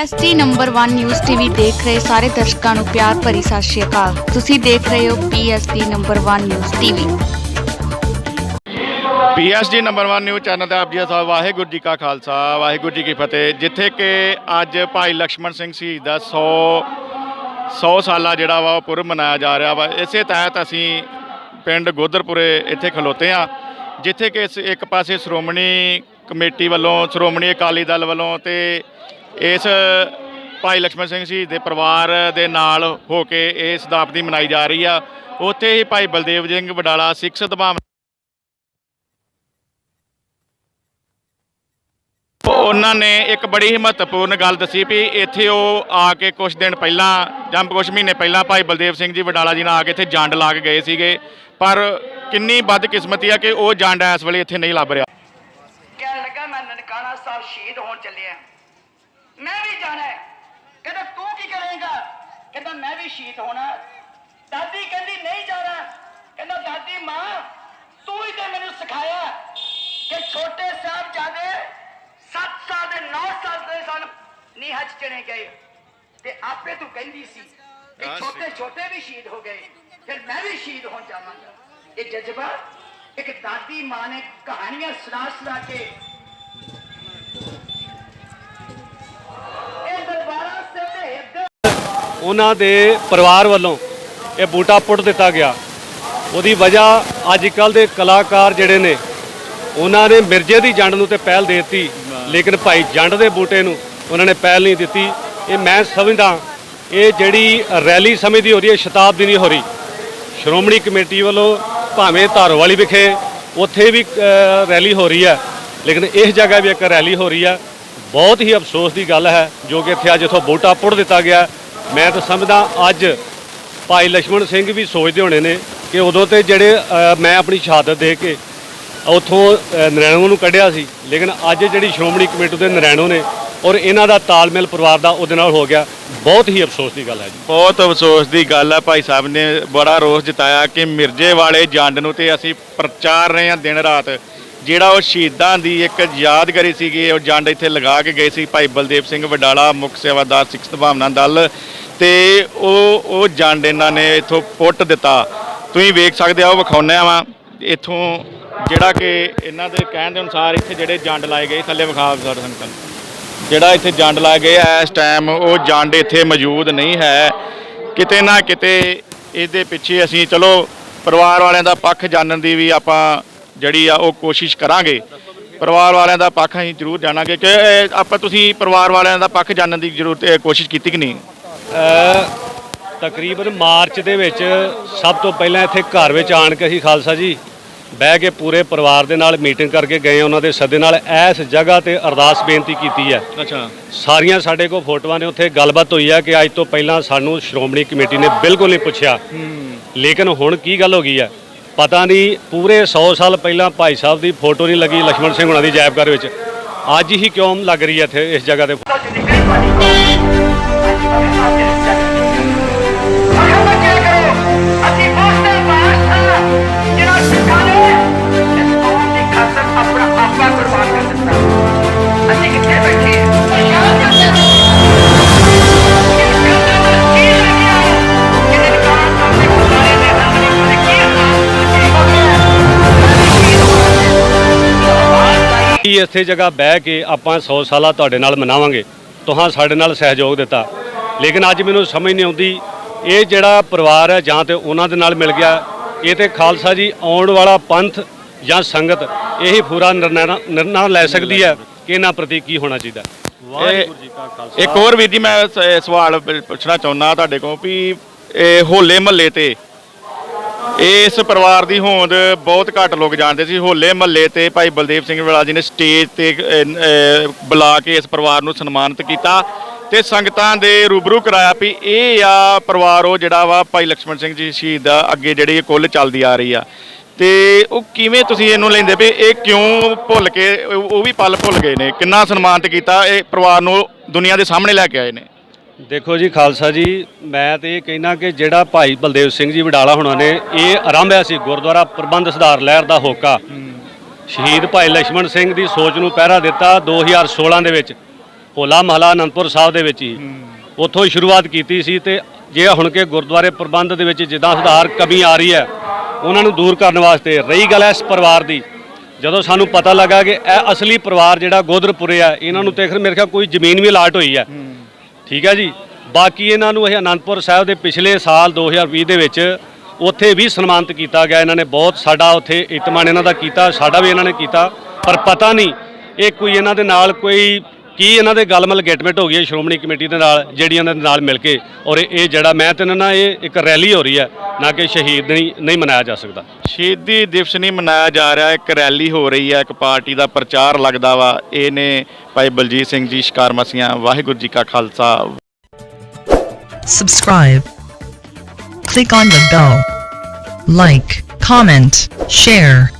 ST number 1 news TV ਦੇਖ ਰਹੇ ਸਾਰੇ ਦਰਸ਼ਕਾਂ ਨੂੰ ਪਿਆਰ ਭਰੀ ਸਤਿ ਸ਼੍ਰੀ ਅਕਾਲ। ਤੁਸੀਂ ਦੇਖ ਰਹੇ ਹੋ PST number 1 news TV PST number 1 news channel ਤੇ ਆਪ ਜੀ ਦਾ ਸਵਾਗਤ, ਵਾਹਿਗੁਰੂ ਜੀ ਕਾ ਖਾਲਸਾ, ਵਾਹਿਗੁਰੂ ਜੀ ਕੀ ਫਤਿਹ। ਜਿੱਥੇ ਕਿ ਅੱਜ ਭਾਈ ਲక్ష్మణ ਸਿੰਘ ਸ਼ਹੀਦ ਦਾ 100 100 ਸਾਲਾ ਜਿਹੜਾ ਵਾ ਉਹ ਪੁਰਬ ਮਨਾਇਆ ਜਾ ਰਿਹਾ ਵਾ। ਇਸੇ ਤਹਿਤ ਅਸੀਂ ਪਿੰਡ ਗੋਦਰਪੁਰੇ ਇੱਥੇ ਖਲੋਤੇ ਆ ਜਿੱਥੇ ਕਿ ਇੱਕ ਪਾਸੇ ਸ਼੍ਰੋਮਣੀ ਕਮੇਟੀ ਵੱਲੋਂ, ਸ਼੍ਰੋਮਣੀ ਅਕਾਲੀ ਦਲ ਵੱਲੋਂ ਤੇ ਇਸ ਭਾਈ ਲక్ష్ਮਣ ਸਿੰਘ ਜੀ ਦੇ ਪਰਿਵਾਰ ਦੇ ਨਾਲ ਹੋ ਕੇ ਇਹ ਸ਼ਤਾਬਦੀ ਮਨਾਈ ਜਾ ਰਹੀ ਆ। ਉੱਥੇ ਹੀ ਭਾਈ ਬਲਦੇਵ ਸਿੰਘ ਵਡਾਲਾ ਸਿੱਖ ਸਦਭਾਵਨਾ ਉਹਨਾਂ ਨੇ ਇੱਕ ਬੜੀ ਹੀ ਮਹੱਤਵਪੂਰਨ ਗੱਲ ਦੱਸੀ ਵੀ ਇੱਥੇ ਉਹ ਆ ਕੇ ਕੁਝ ਦਿਨ ਪਹਿਲਾਂ ਜਾਂ ਕੁਝ ਮਹੀਨੇ ਪਹਿਲਾਂ ਭਾਈ ਬਲਦੇਵ ਸਿੰਘ ਜੀ ਵਡਾਲਾ ਜੀ ਨਾਲ ਆ ਕੇ ਇੱਥੇ ਜੰਡ ਲਾ ਕੇ ਗਏ ਸੀਗੇ। ਪਰ ਕਿੰਨੀ ਵੱਧ ਕਿਸਮਤੀ ਆ ਕਿ ਉਹ ਜੰਡ ਇਸ ਵੇਲੇ ਇੱਥੇ ਨਹੀਂ ਲੱਭ ਰਿਹਾ। ਕਹਿਣ ਲੱਗਾ ਮੈਂ ਨਨਕਾਣਾ ਸਾਹਿਬ ਸ਼ਹੀਦ ਹੋਣ ਚੱਲਿਆ ਮੈਂ ਵੀ ਜਾਣਾ ਹੈ। ਕਹਿੰਦਾ ਤੂੰ ਕੀ ਕਰੇਗਾ? ਕਹਿੰਦਾ ਮੈਂ ਵੀ ਸ਼ਹੀਦ ਹੋਣਾ। ਦਾਦੀ ਕਹਿੰਦੀ ਨਹੀਂ ਜਾਣਾ। ਕਹਿੰਦਾ ਦਾਦੀ ਮਾਂ ਤੂੰ ਹੀ ਤੇ ਮੈਨੂੰ ਸਿਖਾਇਆ ਕਿ ਛੋਟੇ ਸਾਹਿਬਜ਼ਾਦੇ 7 ਸਾਲ ਦੇ 9 ਸਾਲ ਦੇ ਸਨ ਨੀਹਜ ਚਣੇ ਗਏ। ਤੇ ਆਪੇ ਤੂੰ ਕਹਿੰਦੀ ਸੀ ਕਿ ਹਾਂ, ਛੋਟੇ ਛੋਟੇ ਵੀ ਸ਼ਹੀਦ ਹੋ ਗਏ। ਫਿਰ ਮੈਂ ਵੀ ਸ਼ਹੀਦ ਹੋਣ ਜਾਵਾਂਗਾ। ਇਹ ਜਜ਼ਬਾ ਇੱਕ ਦਾਦੀ ਮਾਂ ਨੇ ਕਹਾਣੀਆਂ ਸੁਣਾ ਸੁਣਾ ਕੇ ਉਹਨਾਂ ਦੇ ਪਰਿਵਾਰ ਵੱਲੋਂ ਇਹ ਬੂਟਾ ਪੁੱਟ ਦਿੱਤਾ ਗਿਆ। ਉਹਦੀ ਵਜ੍ਹਾ ਅੱਜ ਕੱਲ ਦੇ ਕਲਾਕਾਰ ਜਿਹੜੇ ਨੇ, ਉਹਨਾਂ ਨੇ ਮਿਰਜੇ ਦੀ ਜੰਡ ਨੂੰ ਤੇ ਪਹਿਲ ਦੇ ਦਿੱਤੀ, ਲੇਕਿਨ ਭਾਈ ਜੰਡ ਦੇ ਬੂਟੇ ਨੂੰ ਉਹਨਾਂ ਨੇ ਪਹਿਲ ਨਹੀਂ ਦਿੱਤੀ। ਇਹ ਮੈਂ ਸਮਝਦਾ, ਇਹ ਜਿਹੜੀ ਰੈਲੀ ਸਮੇਂ ਦੀ ਹੋ ਰਹੀ ਹੈ, ਸ਼ਤਾਬਦੀ ਨਹੀਂ ਹੋ ਰਹੀ, ਸ਼੍ਰੋਮਣੀ ਕਮੇਟੀ ਵੱਲੋਂ ਭਾਵੇਂ ਧਾਰੋਵਾਲੀ ਵਿਖੇ ਉੱਥੇ ਵੀ ਰੈਲੀ ਹੋ ਰਹੀ ਹੈ, ਲੇਕਿਨ ਇਸ ਜਗ੍ਹਾ ਵੀ ਇੱਕ ਰੈਲੀ ਹੋ ਰਹੀ ਹੈ। ਬਹੁਤ ਹੀ ਅਫਸੋਸ ਦੀ ਗੱਲ ਹੈ, ਜੋ ਕਿ ਇੱਥੇ ਅੱਜ ਇਥੋਂ ਬੂਟਾ ਪੁੱਟ ਦਿੱਤਾ ਗਿਆ। ਮੈਂ ਤਾਂ ਸਮਝਦਾ ਅੱਜ ਭਾਈ ਲక్ష్మణ ਸਿੰਘ ਵੀ ਸੋਚਦੇ ਹੋਣੇ ਨੇ ਕਿ ਉਦੋਂ ਤੇ ਜਿਹੜੇ ਮੈਂ ਆਪਣੀ ਸ਼ਹਾਦਤ ਦੇ ਕੇ ਉੱਥੋਂ ਨਰੈਣੋ ਨੂੰ ਕੱਢਿਆ ਸੀ, ਲੇਕਿਨ ਅੱਜ ਜਿਹੜੀ ਸ਼੍ਰੋਮਣੀ ਕਮੇਟੀ ਦੇ ਨਰੈਣੋ ਨੇ ਔਰ ਇਹਨਾਂ ਦਾ ਤਾਲਮੇਲ ਪਰਿਵਾਰ ਦਾ ਉਹਦੇ ਨਾਲ ਹੋ ਗਿਆ, ਬਹੁਤ ਹੀ ਅਫਸੋਸ ਦੀ ਗੱਲ ਹੈ ਜੀ। ਬਹੁਤ ਅਫਸੋਸ ਦੀ ਗੱਲ ਹੈ ਭਾਈ ਸਾਹਿਬ ਨੇ ਬੜਾ ਰੋਸ ਜਤਾਇਆ ਕਿ ਮਿਰਜੇ ਵਾਲੇ ਜੰਡ ਨੂੰ ਤੇ ਅਸੀਂ ਪ੍ਰਚਾਰ ਰਹੇ ਹਾਂ ਦਿਨ ਰਾਤ। ਜਿਹੜਾ ਉਹ ਸ਼ਹੀਦਾਂ ਦੀ ਇੱਕ ਯਾਦਗਾਰੀ ਸੀਗੀ, ਉਹ ਜੰਡ ਇੱਥੇ ਲਗਾ ਕੇ ਗਏ ਸੀ ਭਾਈ ਬਲਦੇਵ ਸਿੰਘ ਵਡਾਲਾ, ਮੁੱਖ ਸੇਵਾਦਾਰ ਸਿੱਖ ਸਦਭਾਵਨਾ ਦਲ ਤੇ ਉਹ ਉਹ ਜੰਡ ਇਹਨਾਂ ਨੇ ਇੱਥੋਂ ਪੁੱਟ ਦਿੱਤਾ। ਤੁਸੀਂ ਵੇਖ ਸਕਦੇ ਹੋ ਵਿਖਾਉਂਦੇ ਆ ਇੱਥੋਂ ਜਿਹੜਾ ਕਿ ਇਹਨਾਂ ਦੇ ਕਹਿਣ ਦੇ ਅਨੁਸਾਰ ਇੱਥੇ ਜਿਹੜੇ ਜੰਡ ਲਾਏ ਗਏ ਥੱਲੇ ਵਿਖਾ ਸਰ ਸੰਕਲ ਜਿਹੜਾ ਇੱਥੇ ਜੰਡ ਲਾਏ ਗਏ ਆ, ਇਸ ਟਾਈਮ ਉਹ ਜੰਡ ਇੱਥੇ ਮੌਜੂਦ ਨਹੀਂ ਹੈ। ਕਿਤੇ ਨਾ ਕਿਤੇ ਇਹਦੇ ਪਿੱਛੇ ਅਸੀਂ, ਚਲੋ, ਪਰਿਵਾਰ ਵਾਲਿਆਂ ਦਾ ਪੱਖ ਜਾਣਨ ਦੀ ਵੀ ਆਪਾਂ ਜਿਹੜੀ ਆ ਉਹ ਕੋਸ਼ਿਸ਼ ਕਰਾਂਗੇ। ਪਰਿਵਾਰ ਵਾਲਿਆਂ ਦਾ ਪੱਖ ਅਸੀਂ ਜ਼ਰੂਰ ਜਾਣਾਂਗੇ ਕਿ ਇਹ ਆਪਾਂ ਤੁਸੀਂ ਪਰਿਵਾਰ ਵਾਲਿਆਂ ਦਾ ਪੱਖ ਜਾਣਨ ਦੀ ਜ਼ਰੂਰਤ ਇਹ ਕੋਸ਼ਿਸ਼ ਕੀਤੀ ਕਿ ਨਹੀਂ? ਅ, ਤਕਰੀਬਨ ਮਾਰਚ ਦੇ ਵਿੱਚ ਸਭ ਤੋਂ ਪਹਿਲਾਂ ਇੱਥੇ ਘਰ ਵਿੱਚ ਆਣ ਕੇ ਅਸੀਂ ਖਾਲਸਾ ਜੀ ਬਹਿ ਕੇ ਪੂਰੇ ਪਰਿਵਾਰ ਦੇ ਨਾਲ ਮੀਟਿੰਗ ਕਰਕੇ ਗਏ ਉਹਨਾਂ ਦੇ ਸੱਦੇ ਨਾਲ ਇਸ ਜਗ੍ਹਾ ਤੇ ਅਰਦਾਸ ਬੇਨਤੀ ਕੀਤੀ ਹੈ। ਅੱਛਾ। ਸਾਰੀਆਂ ਸਾਡੇ ਕੋਲ ਫੋਟੋਆਂ ਨੇ ਉੱਥੇ ਗੱਲਬਾਤ ਹੋਈ ਹੈ ਕਿ ਅੱਜ ਤੋਂ ਪਹਿਲਾਂ ਸਾਨੂੰ ਸ਼੍ਰੋਮਣੀ ਕਮੇਟੀ ਨੇ ਬਿਲਕੁਲ ਨਹੀਂ ਪੁੱਛਿਆ। ਲੇਕਿਨ ਹੁਣ ਕੀ ਗੱਲ ਹੋ ਗਈ ਹੈ? ਪਤਾ ਨਹੀਂ, ਪੂਰੇ 100 ਸਾਲ ਪਹਿਲਾਂ ਭਾਈ ਸਾਹਿਬ ਦੀ ਫੋਟੋ ਨਹੀਂ ਲੱਗੀ ਲਖਮਣ ਸਿੰਘ ਉਹਨਾਂ ਦੀ ਜਾਇਬ ਘਰ ਵਿੱਚ। ਅੱਜ ਹੀ ਕਿਉਂ ਲੱਗ ਰਹੀ ਹੈ ਇੱਥੇ ਇਸ ਜਗ੍ਹਾ ਤੇ ਕੀ ਇੱਥੇ ਜਗ੍ਹਾ ਬਹਿ ਕੇ ਆਪਾਂ 100 ਸਾਲਾ ਤੁਹਾਡੇ ਨਾਲ ਮਨਾਵਾਂਗੇ। ਤੁਹਾਂ ਸਾਡੇ ਨਾਲ ਸਹਿਯੋਗ ਦਿੱਤਾ। ਲੇਕਿਨ ਅੱਜ ਮੈਨੂੰ ਸਮਝ ਨਹੀਂ ਆਉਂਦੀ ਇਹ ਜਿਹੜਾ ਪਰਿਵਾਰ ਹੈ ਜਾਂ ਤੇ ਉਹਨਾਂ ਦੇ ਨਾਲ ਮਿਲ ਗਿਆ ਇਹ ਤੇ ਖਾਲਸਾ ਜੀ ਆਉਣ ਵਾਲਾ ਪੰਥ ਜਾਂ ਸੰਗਤ ਇਹੀ ਪੂਰਾ ਨਿਰਣਾ ਨਿਰਣਾ ਲੈ ਸਕਦੀ ਹੈ ਕਿ ਇਹਨਾਂ ਪ੍ਰਤੀ ਕੀ ਹੋਣਾ ਚਾਹੀਦਾ। ਇੱਕ ਹੋਰ ਵੀਰ ਜੀ ਮੈਂ ਸਵਾਲ ਪੁੱਛਣਾ ਚਾਹੁੰਦਾ ਤੁਹਾਡੇ ਕੋਲ ਵੀ ਇਹ ਹੋਲੇ ਮਹੱਲੇ ਤੇ ਇਸ ਪਰਿਵਾਰ ਦੀ ਹੋਂਦ ਬਹੁਤ ਘੱਟ ਲੋਕ ਜਾਣਦੇ ਸੀ। ਹੋਲੇ ਮਹੱਲੇ ਤੇ ਭਾਈ ਬਲਦੇਵ ਸਿੰਘ ਵਾਲਾ ਜੀ ਨੇ ਸਟੇਜ ਤੇ ਬੁਲਾ ਕੇ ਇਸ ਪਰਿਵਾਰ ਨੂੰ ਸਨਮਾਨਿਤ ਕੀਤਾ ਤੇ ਸੰਗਤਾਂ ਦੇ ਰੂਬਰੂ ਕਰਾਇਆ ਵੀ ਇਹ ਆ ਪਰਿਵਾਰ ਉਹ ਜਿਹੜਾ ਵਾ ਭਾਈ ਲక్ష్మణ ਸਿੰਘ ਜੀ ਸ਼ਹੀਦ ਦਾ ਅੱਗੇ ਜਿਹੜੀ ਕੁੱਲ ਚੱਲਦੀ ਆ ਰਹੀ ਆ। ਤੇ ਉਹ ਕਿਵੇਂ ਤੁਸੀਂ ਇਹਨੂੰ ਲੈਂਦੇ ਵੀ ਇਹ ਕਿਉਂ ਭੁੱਲ ਕੇ, ਉਹ ਵੀ ਪਲ ਭੁੱਲ ਗਏ ਨੇ। ਕਿੰਨਾ ਸਨਮਾਨਿਤ ਕੀਤਾ ਇਹ ਪਰਿਵਾਰ ਨੂੰ ਦੁਨੀਆ ਦੇ ਸਾਹਮਣੇ ਲੈ ਕੇ ਆਏ ਨੇ? ਦੇਖੋ ਜੀ, ਖਾਲਸਾ ਜੀ, ਮੈਂ ਤੇ ਇਹ ਕਹਿਣਾ ਕਿ ਜਿਹੜਾ ਭਾਈ ਬਲਦੇਵ ਸਿੰਘ ਜੀ ਵਡਾਲਾ ਹੁਣਾਂ ਨੇ, ਇਹ ਆਰੰਭਿਆ ਸੀ ਗੁਰਦੁਆਰਾ ਪ੍ਰਬੰਧ ਸੁਧਾਰ ਲਹਿਰ ਦਾ ਹੋਕਾ। ਸ਼ਹੀਦ ਭਾਈ ਲక్ష్మణ ਸਿੰਘ ਦੀ ਸੋਚ ਨੂੰ ਪਹਿਰਾ ਦਿੱਤਾ 2016 ਦੇ ਵਿੱਚ ਹੋਲਾ ਮਹਲਾ ਅਨੰਦਪੁਰ ਸਾਹਿਬ ਦੇ ਵਿੱਚ ਹੀ। ਉੱਥੋਂ ਹੀ ਸ਼ੁਰੂਆਤ ਕੀਤੀ ਸੀ ਤੇ ਜੇ ਹੁਣ ਕੇ ਗੁਰਦੁਆਰੇ ਪ੍ਰਬੰਧ ਦੇ ਵਿੱਚ ਜਿੱਦਾਂ ਸੁਧਾਰ ਕਮੀ ਆ ਰਹੀ ਹੈ, ਉਹਨਾਂ ਨੂੰ ਦੂਰ ਕਰਨ ਵਾਸਤੇ ਰਹੀ ਗੱਲ ਇਸ ਪਰਿਵਾਰ ਦੀ। ਜਦੋਂ ਸਾਨੂੰ ਪਤਾ ਲੱਗਾ ਕਿ ਇਹ ਅਸਲੀ ਪਰਿਵਾਰ ਜਿਹੜਾ ਗੋਦਰਪੁਰੇ ਆ, ਇਹਨਾਂ ਨੂੰ ਤੇ ਖਰ ਮੇਰੇ ਖਿਆਲ ਕੋਈ ਜ਼ਮੀਨ ਵੀ ਲਾਟ ਹੋਈ ਹੈ। ਠੀਕ ਹੈ ਜੀ। ਬਾਕੀ ਇਹਨਾਂ ਨੂੰ ਇਹ ਅਨੰਦਪੁਰ ਸਾਹਿਬ ਦੇ ਪਿਛਲੇ ਸਾਲ 2020 ਦੇ ਵਿੱਚ ਉੱਥੇ ਵੀ ਸਨਮਾਨਿਤ ਕੀਤਾ ਗਿਆ। ਇਹਨਾਂ ਨੇ ਬਹੁਤ ਸਾਡਾ ਉੱਥੇ ਇਤਮਾਨ ਇਹਨਾਂ ਦਾ ਕੀਤਾ, ਸਾਡਾ ਵੀ ਇਹਨਾਂ ਨੇ ਕੀਤਾ। ਪਰ ਪਤਾ ਨਹੀਂ ਇਹ ਕੋਈ ਇਹਨਾਂ ਦੇ ਨਾਲ ਕੋਈ ਕੀ ਇਹਨਾਂ ਦੇ ਗਲਮਲ ਗੇਟਮੈਂਟ ਹੋ ਗਈ ਹੈ ਸ਼੍ਰੋਮਣੀ ਕਮੇਟੀ ਦੇ ਨਾਲ ਜਿਹੜੀ ਇਹਨਾਂ ਦੇ ਨਾਲ ਮਿਲ ਕੇ ਔਰ ਇਹ ਜਿਹੜਾ ਮੈਂ ਤੇ ਨਾ ਇਹ ਇੱਕ ਰੈਲੀ ਹੋ ਰਹੀ ਹੈ ਨਾ ਕਿ ਸ਼ਹੀਦ ਨਹੀਂ ਨਹੀਂ ਮਨਾਇਆ ਜਾ ਸਕਦਾ ਸ਼ਹੀਦੀ ਦਿਵਸ ਨਹੀਂ ਮਨਾਇਆ ਜਾ ਰਿਹਾ ਇੱਕ ਰੈਲੀ ਹੋ ਰਹੀ ਹੈ ਇੱਕ ਪਾਰਟੀ ਦਾ ਪ੍ਰਚਾਰ ਲੱਗਦਾ ਵਾ ਇਹ ਨੇ ਭਾਈ ਬਲਜੀਤ ਸਿੰਘ ਜੀ ਸ਼ਿਕਾਰ ਮਸੀਆਂ ਵਾਹਿਗੁਰੂ ਜੀ ਕਾ Khalsa subscribe. Click on the bell. Like, comment, share.